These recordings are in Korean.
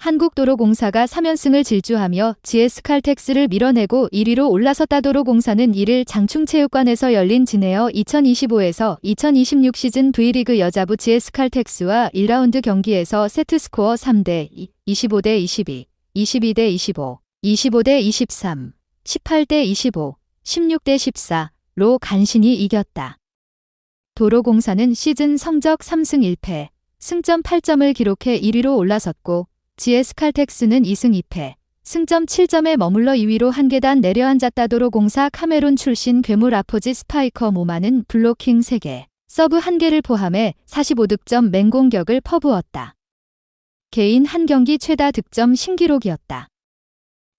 한국도로공사가 3연승을 질주하며 GS칼텍스를 밀어내고 1위로 올라섰다 도로공사는 이를 장충체육관에서 열린 진에어 2025에서 2026 시즌 V리그 여자부 GS칼텍스와 1라운드 경기에서 세트스코어 3대 2, 25대 22, 22대 25, 25대 23, 18대 25, 16대 14로 간신히 이겼다. 도로공사는 시즌 성적 3승 1패, 승점 8점을 기록해 1위로 올라섰고 GS칼텍스는 2승 2패, 승점 7점에 머물러 2위로 한 계단 내려앉았다 도로 공사 카메룬 출신 괴물 아포지 스파이커 모마는 블로킹 3개, 서브 1개를 포함해 45득점 맹공격을 퍼부었다. 개인 한 경기 최다 득점 신기록이었다.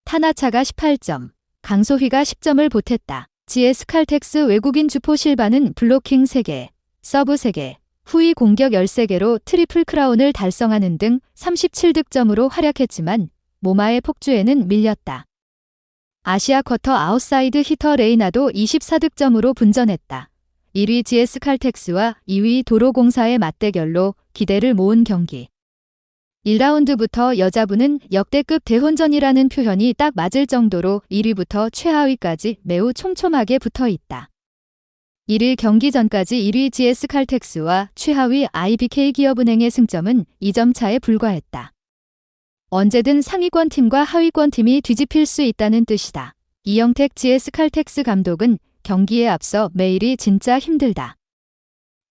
타나차가 18점, 강소휘가 10점을 보탰다. GS칼텍스 외국인 주포 실바는 블로킹 3개, 서브 3개, 후위 공격 13개로 트리플 크라운을 달성하는 등 37득점으로 활약했지만 모마의 폭주에는 밀렸다. 아시아 쿼터 아웃사이드 히터 레이나도 24득점으로 분전했다. 1위 GS 칼텍스와 2위 도로공사의 맞대결로 기대를 모은 경기. 1라운드부터 여자부는 역대급 대혼전이라는 표현이 딱 맞을 정도로 1위부터 최하위까지 매우 촘촘하게 붙어 있다. 1일 경기 전까지 1위 GS 칼텍스와 최하위 IBK 기업은행의 승점은 2점 차에 불과했다. 언제든 상위권 팀과 하위권 팀이 뒤집힐 수 있다는 뜻이다. 이영택 GS 칼텍스 감독은 경기에 앞서 매일이 진짜 힘들다.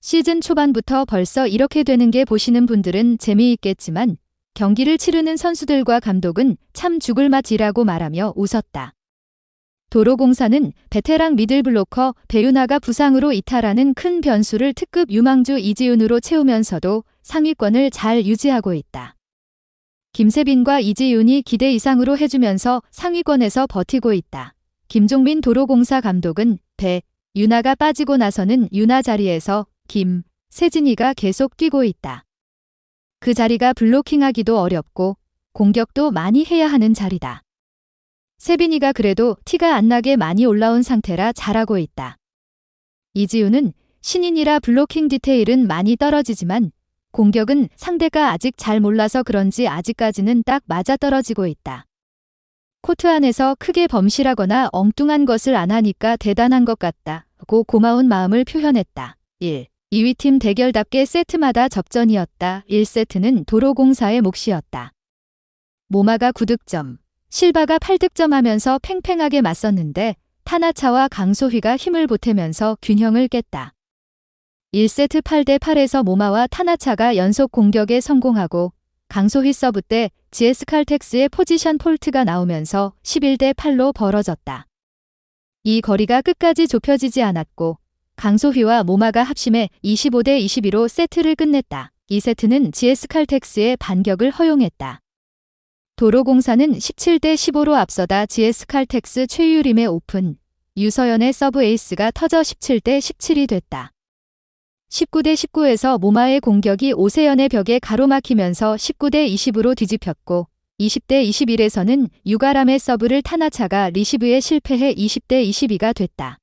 시즌 초반부터 벌써 이렇게 되는 게 보시는 분들은 재미있겠지만 경기를 치르는 선수들과 감독은 참 죽을 맛이라고 말하며 웃었다. 도로공사는 베테랑 미들블로커 배윤아가 부상으로 이탈하는 큰 변수를 특급 유망주 이지윤으로 채우면서도 상위권을 잘 유지하고 있다. 김세빈과 이지윤이 기대 이상으로 해주면서 상위권에서 버티고 있다. 김종민 도로공사 감독은 배, 윤아가 빠지고 나서는 윤아 자리에서 김, 세진이가 계속 뛰고 있다. 그 자리가 블로킹하기도 어렵고 공격도 많이 해야 하는 자리다. 세빈이가 그래도 티가 안 나게 많이 올라온 상태라 잘하고 있다. 이지우는 신인이라 블로킹 디테일은 많이 떨어지지만 공격은 상대가 아직 잘 몰라서 그런지 아직까지는 딱 맞아떨어지고 있다. 코트 안에서 크게 범실하거나 엉뚱한 것을 안 하니까 대단한 것 같다 고 고마운 마음을 표현했다. 1. 2위 팀 대결답게 세트마다 접전이었다. 1세트는 도로공사의 몫이었다. 모마가 9득점, 실바가 8득점하면서 팽팽하게 맞섰는데 타나차와 강소휘가 힘을 보태면서 균형을 깼다. 1세트 8대 8에서 모마와 타나차가 연속 공격에 성공하고 강소휘 서브 때 GS 칼텍스의 포지션 폴트가 나오면서 11대 8로 벌어졌다. 이 거리가 끝까지 좁혀지지 않았고 강소휘와 모마가 합심해 25대 22로 세트를 끝냈다. 이 세트는 GS 칼텍스의 반격을 허용했다. 도로공사는 17대 15로 앞서다 GS 칼텍스 최유림의 오픈, 유서연의 서브 에이스가 터져 17대 17이 됐다. 19대 19에서 모마의 공격이 오세연의 벽에 가로막히면서 19대 20으로 뒤집혔고 20대 21에서는 유가람의 서브를 타나차가 리시브에 실패해 20대 22가 됐다.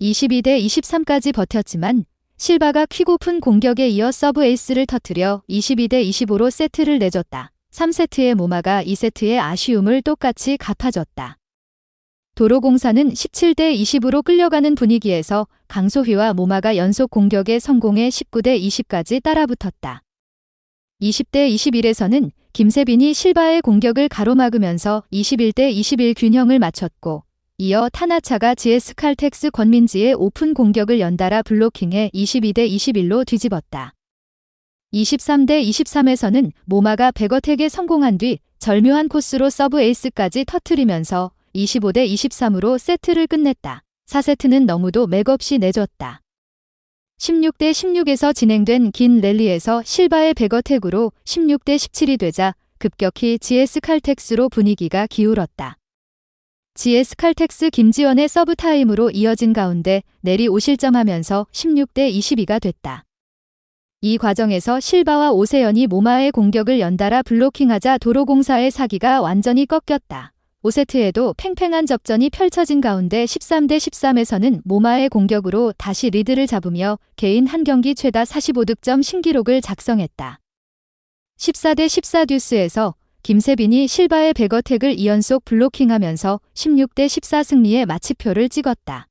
22대 23까지 버텼지만 실바가 퀵오픈 공격에 이어 서브 에이스를 터뜨려 22대 25로 세트를 내줬다. 3세트의 모마가 2세트의 아쉬움을 똑같이 갚아줬다. 도로공사는 17대 20으로 끌려가는 분위기에서 강소휘와 모마가 연속 공격에 성공해 19대 20까지 따라붙었다. 20대 21에서는 김세빈이 실바의 공격을 가로막으면서 21대 21 균형을 맞췄고 이어 타나차가 GS 칼텍스 권민지의 오픈 공격을 연달아 블로킹해 22대 21로 뒤집었다. 23대 23에서는 모마가 백어택에 성공한 뒤 절묘한 코스로 서브 에이스까지 터트리면서 25대 23으로 세트를 끝냈다. 4세트는 너무도 맥없이 내줬다. 16대 16에서 진행된 긴 랠리에서 실바의 백어택으로 16대 17이 되자 급격히 GS 칼텍스로 분위기가 기울었다. GS 칼텍스 김지원의 서브 타임으로 이어진 가운데 내리 5실점하면서 16대 22가 됐다. 이 과정에서 실바와 오세연이 모마의 공격을 연달아 블로킹하자 도로공사의 사기가 완전히 꺾였다. 5세트에도 팽팽한 접전이 펼쳐진 가운데 13대 13에서는 모마의 공격으로 다시 리드를 잡으며 개인 한 경기 최다 45득점 신기록을 작성했다. 14대 14 듀스에서 김세빈이 실바의 백어택을 2연속 블로킹하면서 16대 14 승리의 마치표를 찍었다.